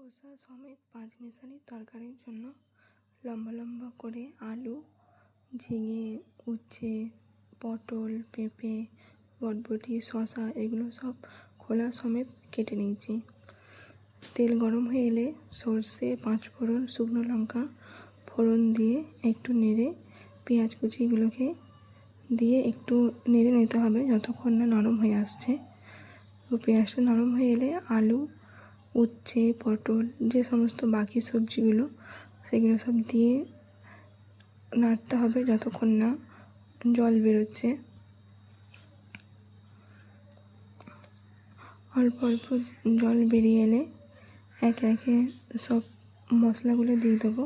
খোসা সমেত পাঁচ মেশালি তরকারির জন্য লম্বা লম্বা করে আলু ঝিঙে, উচ্ছে, পটল, পেঁপে, বটবটি শশা এগুলো সব খোলা সমেত কেটে নিয়েছি। তেল গরম হয়ে এলে সর্ষে, পাঁচ ফোড়ন, শুকনো লঙ্কা ফোড়ন দিয়ে একটু নেড়ে পেঁয়াজ কুচিগুলোকে দিয়ে একটু নেড়ে নিতে হবে যতক্ষণ না নরম হয়ে আসছে। তো পেঁয়াজটা নরম হয়ে এলে আলু উচ্ছে, পটল, যে সমস্ত বাকি সবজিগুলো, সেগুলো সব দিয়ে নাড়তে হবে যতক্ষণ না জল বেরোচ্ছে। অল্প অল্প জল বেরিয়ে এলে একে একে সব মশলাগুলো দিয়ে দেবো।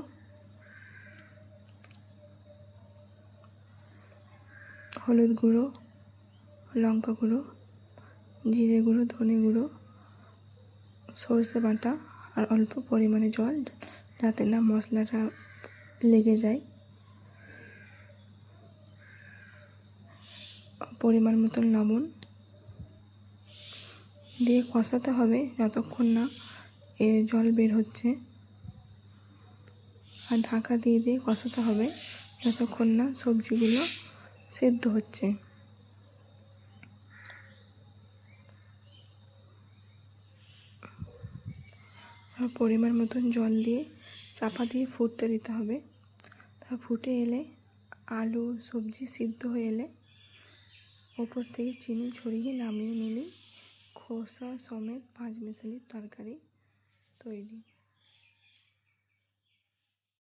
হলুদ গুঁড়ো, লঙ্কা গুঁড়ো, জিরে গুঁড়ো, ধনে গুঁড়ো সর্ষে বাটা আর অল্প পরিমাণে জল, যাতে না মশলাটা লেগে যায়। পরিমাণ মতন লবণ দিয়ে কষাতে হবে যতক্ষণ না এর জল বের হচ্ছে। আর ঢাকা দিয়ে দিয়ে কষাতে হবে যতক্ষণ না সবজিগুলো সেদ্ধ হচ্ছে। আর পরিমাণ মতন জল দিয়ে চাপা দিয়ে ফুটতে দিতে হবে। তা ফুটে এলে আলু, সবজি সিদ্ধ হয়ে এলে ওপর থেকে চিনি ছড়িয়ে নামিয়ে নিলেই খোসা সমেত পাঁচ মিশালির তরকারি তৈরি।